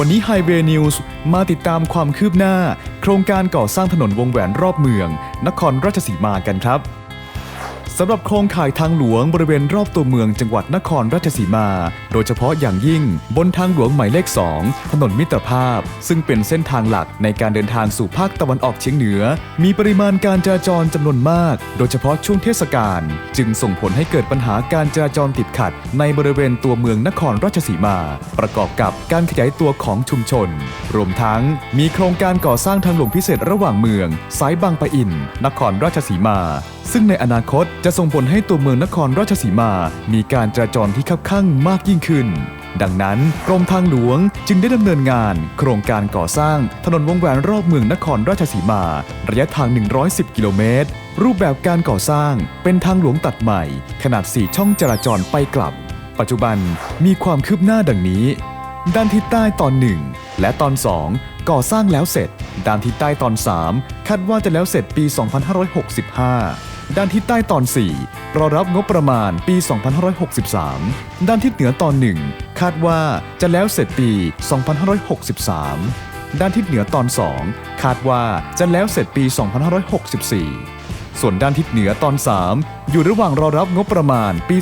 วันนี้ Highway News มาติดตามความคืบหน้า โครงการก่อสร้างถนนวงแหวนรอบเมือง นครราชสีมากันครับ สำหรับโครงข่ายทางหลวงบริเวณรอบตัวเมืองจังหวัดนครราชสีมา โดยเฉพาะอย่างยิ่งบนทางหลวงหมายเลข 2 ถนนมิตรภาพ ซึ่งเป็นเส้นทางหลักในการเดินทางสู่ภาคตะวันออกเฉียงเหนือ มีปริมาณการจราจรจำนวนมาก โดยเฉพาะช่วงเทศกาลจึงส่งผลให้เกิดปัญหาการจราจรติดขัด ในบริเวณตัวเมืองนครราชสีมา ประกอบกับการขยายตัวของชุมชน รวมทั้งมีโครงการก่อสร้างทางหลวงพิเศษระหว่างเมือง สายบางปะอิน นครราชสีมา ซึ่งในอนาคตจะส่งผลให้ตัวเมืองนครราชสีมา มีการจราจรที่คับข้างมากยิ่งขึ้น ดังนั้นกรมทางหลวงจึงได้ดำเนินงาน โครงการก่อสร้างถนนวงแหวนรอบเมืองนครราชสีมา ระยะทาง 110 กิโลเมตร รูปแบบการก่อสร้างเป็นทางหลวงตัดใหม่ ขนาด 4 ช่องจราจรไปกลับ ปัจจุบันมีความคืบหน้าดังนี้ ด้านทิศใต้ตอน 1 และตอน 2ก่อสร้างแล้วเสร็จ ด้านทิศใต้ตอน 3 คาดว่าจะแล้วเสร็จปี 2565 ด้านทิศใต้ตอน 4 รอรับงบประมาณปี 2563 ด้านทิศเหนือตอน 1 คาดว่าจะแล้วเสร็จปี 2563 ด้านทิศเหนือตอน 2 คาดว่าจะแล้วเสร็จปี 2564 ส่วนด้านทิศเหนือตอน 3 อยู่ระหว่างรอรับงบประมาณปี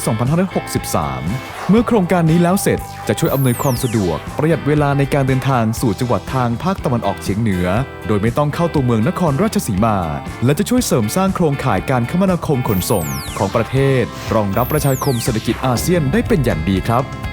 2563 เมื่อโครงการนี้แล้วเสร็จจะช่วยอำนวยความสะดวก ประหยัดเวลาในการเดินทางสู่จังหวัดทางภาคตะวันออกเฉียงเหนือ โดยไม่ต้องเข้าตัวเมืองนครราชสีมา และจะช่วยเสริมสร้างโครงข่ายการคมนาคมขนส่ง ของประเทศ รองรับประชาคมเศรษฐกิจอาเซียนได้เป็นอย่างดีครับ